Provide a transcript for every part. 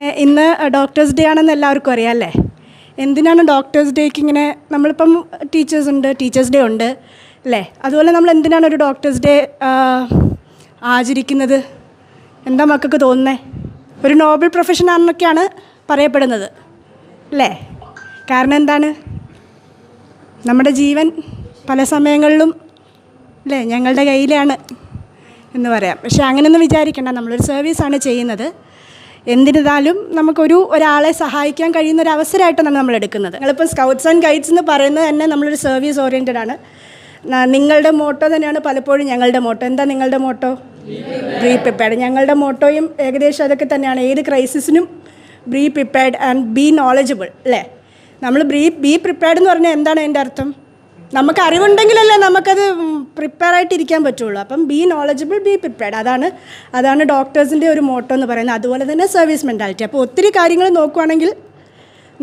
ഇന്ന് doctors day ആണെന്ന് എല്ലാവർക്കും അറിയാം അല്ലേ? എന്തിനാണ് ഡോക്ടേഴ്സ് ഡേക്ക് ഇങ്ങനെ നമ്മളിപ്പം ടീച്ചേഴ്സ് ഉണ്ട് ടീച്ചേഴ്സ് ഡേ ഉണ്ട് അല്ലേ? അതുപോലെ നമ്മൾ എന്തിനാണ് ഒരു ഡോക്ടേഴ്സ് ഡേ ആചരിക്കുന്നത്? എന്താ മക്കൾക്ക് തോന്നുന്നത് ഒരു നോബൽ പ്രൊഫഷൻ ആണെന്നൊക്കെയാണ് പറയപ്പെടുന്നത് അല്ലേ? കാരണം എന്താണ്? നമ്മുടെ ജീവൻ പല സമയങ്ങളിലും അല്ലേ ഞങ്ങളുടെ കയ്യിലാണ് എന്ന് പറയാം. പക്ഷേ അങ്ങനെയൊന്നും വിചാരിക്കേണ്ട. നമ്മളൊരു സർവീസാണ് ചെയ്യുന്നത്. എന്തിരുന്നാലും നമുക്കൊരു ഒരാളെ സഹായിക്കാൻ കഴിയുന്ന ഒരു അവസരമായിട്ടാണ് നമ്മൾ എടുക്കുന്നത് നിങ്ങളിപ്പോൾ സ്കൗട്ട്സ് ആൻഡ് ഗൈഡ്സ് എന്ന് പറയുന്നത് തന്നെ നമ്മളൊരു സർവീസ് ഓറിയന്റഡ് ആണ്. നിങ്ങളുടെ മോട്ടോ തന്നെയാണ് പലപ്പോഴും ഞങ്ങളുടെ മോട്ടോ എന്താ നിങ്ങളുടെ മോട്ടോ ബ്രീ പ്രിപ്പയർഡ് ഞങ്ങളുടെ മോട്ടോയും ഏകദേശം അതൊക്കെ തന്നെയാണ്. ഏത് ക്രൈസിസിനും be prepared and be knowledgeable അല്ലേ? നമ്മൾ ബ്രീ ബി പ്രിപ്പയർഡ് എന്ന് പറഞ്ഞാൽ എന്താണ് അതിന്റെ അർത്ഥം? നമുക്ക് അറിവുണ്ടെങ്കിലല്ലേ നമുക്കത് പ്രിപ്പയർ ആയിട്ടിരിക്കാൻ പറ്റുള്ളൂ. അപ്പം ബി നോളജബിൾ ബി പ്രിപ്പയർഡ് അതാണ് അതാണ് ഡോക്ടേഴ്സിന്റെ ഒരു മോട്ടോ എന്ന് പറയുന്നത്. അതുപോലെ തന്നെ സർവീസ് മെന്റാലിറ്റി അപ്പോൾ ഒത്തിരി കാര്യങ്ങൾ നോക്കുവാണെങ്കിൽ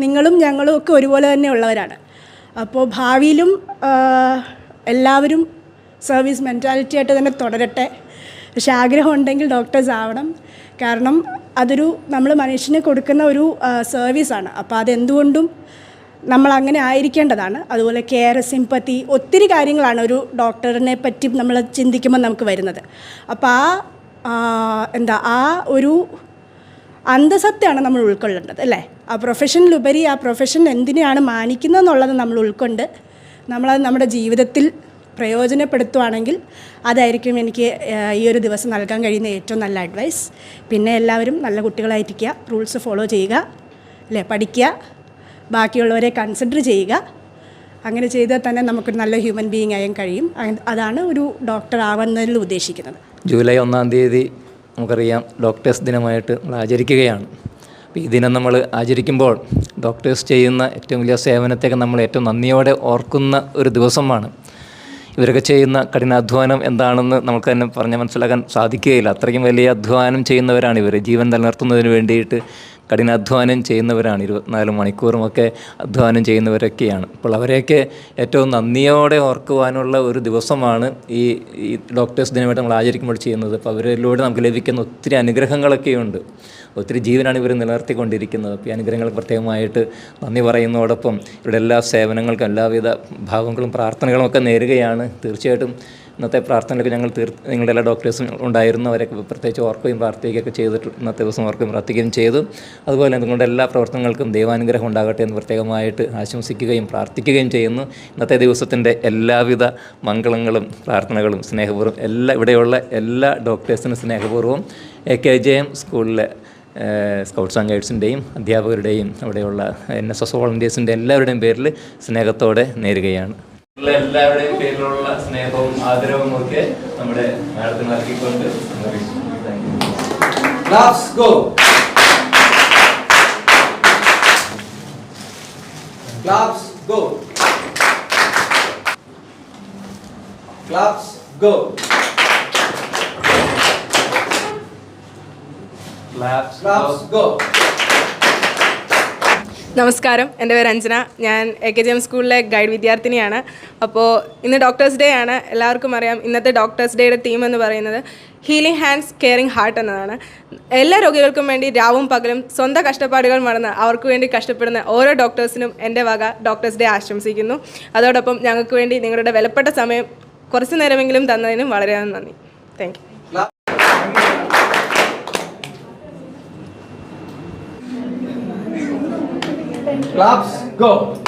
നിങ്ങളും ഞങ്ങളും ഒക്കെ ഒരുപോലെ തന്നെ ഉള്ളവരാണ്. അപ്പോൾ ഭാവിയിലും എല്ലാവരും സർവീസ് മെന്റാലിറ്റി ആയിട്ട് തന്നെ തുടരട്ടെ. പക്ഷെ ആഗ്രഹം ഉണ്ടെങ്കിൽ ഡോക്ടേഴ്സ് ആവണം. കാരണം അതൊരു നമ്മൾ മനുഷ്യന് കൊടുക്കുന്ന ഒരു സർവീസാണ് അപ്പോൾ അതെന്തുകൊണ്ടും നമ്മൾ അങ്ങനെ ആയിരിക്കേണ്ടതാണ്. അതുപോലെ കെയർ സിമ്പത്തി ഒത്തിരി കാര്യങ്ങളാണ് ഒരു ഡോക്ടറിനെ പറ്റി നമ്മൾ ചിന്തിക്കുമ്പോൾ നമുക്ക് വരുന്നത്. അപ്പോൾ ആ എന്താ ആ ഒരു അന്ധസത്യമാണ് നമ്മൾ ഉൾക്കൊള്ളേണ്ടത് അല്ലേ? ആ പ്രൊഫഷനിലുപരി ആ പ്രൊഫഷൻ എന്തിനെയാണ് മാനിക്കുന്നത് എന്നുള്ളത് നമ്മൾ ഉൾക്കൊണ്ട് നമ്മളത് നമ്മുടെ ജീവിതത്തിൽ പ്രയോജനപ്പെടുത്തുവാണെങ്കിൽ അതായിരിക്കും എനിക്ക് ഈ ഒരു ദിവസം നൽകാൻ കഴിയുന്ന ഏറ്റവും നല്ല അഡ്വൈസ്. പിന്നെ എല്ലാവരും നല്ല കുട്ടികളായിരിക്കുക റൂൾസ് ഫോളോ ചെയ്യുക അല്ലേ? പഠിക്കുക. ബാക്കിയുള്ളവരെ കൺസിഡർ ചെയ്യുക. അങ്ങനെ ചെയ്താൽ തന്നെ നമുക്കൊരു നല്ല ഹ്യൂമൻ ബീയിങ് ആയാൻ കഴിയും. അതാണ് ഒരു ഡോക്ടർ ആവുന്നതിൽ ഉദ്ദേശിക്കുന്നത്. ജൂലൈ ഒന്നാം തീയതി നമുക്കറിയാം ഡോക്ടേഴ്സ് ദിനമായിട്ട് നമ്മൾ ആചരിക്കുകയാണ്. അപ്പോൾ ഈ ദിനം നമ്മൾ ആചരിക്കുമ്പോൾ ഡോക്ടേഴ്സ് ചെയ്യുന്ന ഏറ്റവും വലിയ സേവനത്തെയൊക്കെ നമ്മൾ ഏറ്റവും നന്ദിയോടെ ഓർക്കുന്ന ഒരു ദിവസമാണ്. ഇവരൊക്കെ ചെയ്യുന്ന കഠിനാധ്വാനം എന്താണെന്ന് നമുക്ക് തന്നെ പറഞ്ഞ് മനസ്സിലാക്കാൻ സാധിക്കുകയില്ല. അത്രയ്ക്കും വലിയ അധ്വാനം ചെയ്യുന്നവരാണ് ഇവർ ജീവൻ നിലനിർത്തുന്നതിന് വേണ്ടിയിട്ട് കഠിനാധ്വാനം ചെയ്യുന്നവരാണ്. ഇരുപത്തിനാല് മണിക്കൂറുമൊക്കെ അധ്വാനം ചെയ്യുന്നവരൊക്കെയാണ്. അപ്പോൾ അവരെയൊക്കെ ഏറ്റവും നന്ദിയോടെ ഓർക്കുവാനുള്ള ഒരു ദിവസമാണ് ഈ ഈ ഡോക്ടേഴ്സ് ദിനമായിട്ട് നമ്മൾ ആചരിക്കുമ്പോൾ ചെയ്യുന്നത്. അപ്പോൾ അവരിലൂടെ നമുക്ക് ലഭിക്കുന്ന ഒത്തിരി അനുഗ്രഹങ്ങളൊക്കെയുണ്ട്. ഒത്തിരി ജീവനാണ് ഇവർ നിലനിർത്തിക്കൊണ്ടിരിക്കുന്നത്. അപ്പോൾ ഈ അനുഗ്രഹങ്ങൾക്ക് പ്രത്യേകമായിട്ട് നന്ദി പറയുന്നതോടൊപ്പം ഇവിടെ എല്ലാ സേവനങ്ങൾക്കും എല്ലാവിധ ഭാവങ്ങളും പ്രാർത്ഥനകളും ഒക്കെ നേരുകയാണ്. തീർച്ചയായിട്ടും ഇന്നത്തെ പ്രാർത്ഥനയിലൊക്കെ ഞങ്ങൾ തീർ നിങ്ങളുടെ എല്ലാ ഡോക്ടേഴ്സും ഉണ്ടായിരുന്നു. അവരൊക്കെ പ്രത്യേകിച്ച് ഓർക്കുകയും പ്രാർത്ഥിക്കുകയൊക്കെ ചെയ്തിട്ട് ഇന്നത്തെ ദിവസം ഓർക്കുകയും പ്രാർത്ഥിക്കുകയും ചെയ്തു. അതുപോലെ നിങ്ങളുടെ എല്ലാ പ്രവർത്തനങ്ങൾക്കും ദൈവാനുഗ്രഹം ഉണ്ടാകട്ടെ എന്ന് പ്രത്യേകമായിട്ട് ആശംസിക്കുകയും പ്രാർത്ഥിക്കുകയും ചെയ്യുന്നു. ഇന്നത്തെ ദിവസത്തിന്റെ എല്ലാവിധ മംഗളങ്ങളും പ്രാർത്ഥനകളും സ്നേഹപൂർവം എല്ലാ ഇവിടെയുള്ള എല്ലാ ഡോക്ടേഴ്സിനും സ്നേഹപൂർവം എ കെ ജെ എം സ്കൂളിലെ സ്കൗട്ട്സ് ആൻഡ് ഗൈഡ്സിന്റെയും അധ്യാപകരുടെയും അവിടെയുള്ള എൻ എസ് എസ് വോളണ്ടിയേഴ്സിന്റെ എല്ലാവരുടെയും പേരിൽ സ്നേഹത്തോടെ നേരുകയാണ്. എല്ലാവരുടെയും പേരിലുള്ള സ്നേഹവും ആദരവും ഒക്കെ നമ്മുടെ മാഡത്തിന് നൽകിക്കൊണ്ട് Claps go. Claps go. Claps go. Claps go. നമസ്കാരം. എന്റെ പേര് അഞ്ജന. ഞാൻ എ കെ ജി എം സ്കൂളിലെ ഗൈഡ് വിദ്യാർത്ഥിനിയാണ്. അപ്പോൾ ഇന്ന് ഡോക്ടേഴ്സ് ഡേ ആണ്. എല്ലാവർക്കും അറിയാം. ഇന്നത്തെ ഡോക്ടേഴ്സ് ഡേയുടെ തീം എന്ന് പറയുന്നത് ഹീലിംഗ് ഹാൻഡ്സ് കെയറിംഗ് ഹാർട്ട് എന്നതാണ്. എല്ലാ രോഗികൾക്കും വേണ്ടി രാവും പകലും സ്വന്തം കഷ്ടപ്പാടുകൾ മറന്ന് അവർക്ക് വേണ്ടി കഷ്ടപ്പെടുന്ന ഓരോ ഡോക്ടേഴ്സിനും എന്റെ വക ഡോക്ടേഴ്സ് ഡേ ആശംസിക്കുന്നു. അതോടൊപ്പം ഞങ്ങൾക്ക് വേണ്ടി നിങ്ങളുടെ വിലപ്പെട്ട സമയം കുറച്ച് നേരമെങ്കിലും തന്നതിനും വളരെ നന്ദി. Thank Claps, go.